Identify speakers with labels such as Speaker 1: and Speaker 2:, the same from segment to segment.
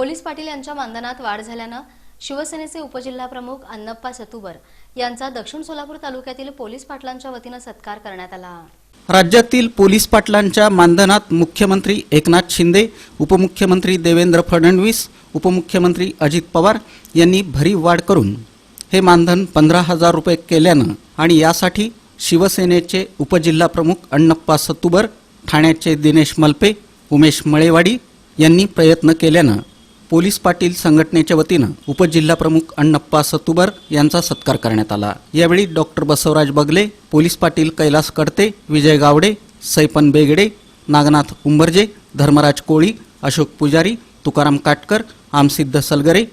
Speaker 1: Police Patil यांच्या मानधनात वाढ झाल्यानं शिवसेनेचे उपजिल्हाप्रमुख अण्णप्पा सतुबर यांचा दक्षिण सोलापूर तालुक्यातील पोलीस पाटलांच्या वतीनं सत्कार करण्यात आला.
Speaker 2: राज्यातील पोलीस पाटलांच्या मानधनात मुख्यमंत्री एकनाथ शिंदे उपमुख्यमंत्री देवेंद्र फडणवीस उपमुख्यमंत्री अजित पवार यांनी भरीव वाढ करून हे मानधन पंधरा हजार रुपये केल्यानं आणि यासाठी शिवसेनेचे उपजिल्हाप्रमुख अण्णप्पा सत्तुबर ठाण्याचे दिनेश मल्पे उमेश मळेवाडी यांनी प्रयत्न केल्यानं पोलीस पाटील संघटनेच्या वतीनं उपजिल्हाप्रमुख अण्णप्पा सतुबर यांचा सत्कार करण्यात आला. यावेळी डॉक्टर बसवराज बगले पोलीस पाटील कैलास कडते विजय गावडे सैपन बेगडे नागनाथ उंबरजे धर्मराज कोळी अशोक पुजारी तुकाराम काटकर आमसिद्ध सलगरे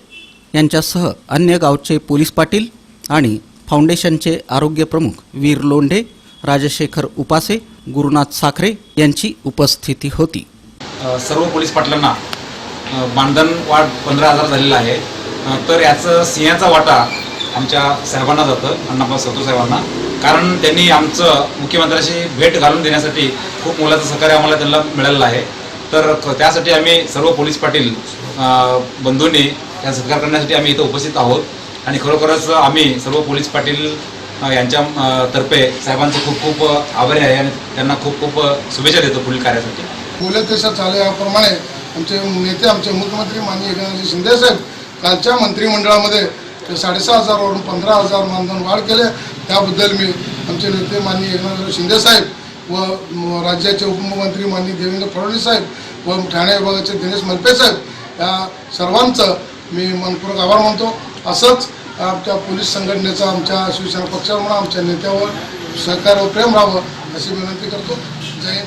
Speaker 2: यांच्यासह अन्य गावचे पोलीस पाटील आणि फाउंडेशनचे आरोग्य प्रमुख वीर लोंढे राजशेखर उपासे गुरुनाथ साखरे यांची उपस्थिती होती.
Speaker 3: सर्व पोलीस पाटलांना मानधन वाढ पंधरा हजार झालेला आहे. तर याचं सिंहाचा वाटा आमच्या साहेबांना जातं अण्णाबा सतू साहेबांना. कारण त्यांनी आमचं मुख्यमंत्र्याशी भेट घालून देण्यासाठी खूप मोलाचं सहकार्य आम्हाला त्यांना मिळालेलं आहे. तर त्यासाठी आम्ही सर्व पोलीस पाटील बंधूंनी या सत्कार करण्यासाठी आम्ही इथं उपस्थित आहोत. आणि खरोखरच आम्ही सर्व पोलीस पाटील यांच्या तर्फे साहेबांचे खूप खूप आभारी आहे आणि त्यांना खूप खूप शुभेच्छा देतो पुढील कार्यासाठी.
Speaker 4: पोलीस देशात झाल्याप्रमाणे आमचे नेते आमचे मुख्यमंत्री माननीय एकनाथजी शिंदे साहेब कालच्या मंत्रिमंडळामध्ये ते साडेसहा हजारवरून पंधरा हजार मानधन वाढ केले. त्याबद्दल मी आमचे नेते माननीय एकनाथजी शिंदे साहेब व राज्याचे उपमुख्यमंत्री माननीय देवेंद्र फडणवीस साहेब व ठाणे विभागाचे दिनेश मलपे साहेब या सर्वांचं मी मनपूर्वक आभार मानतो. असंच आमच्या पोलीस संघटनेचा आमच्या शिवसेना पक्षावर म्हणा आमच्या नेत्यावर सहकार्य व प्रेम राहावं अशी विनंती करतो. जय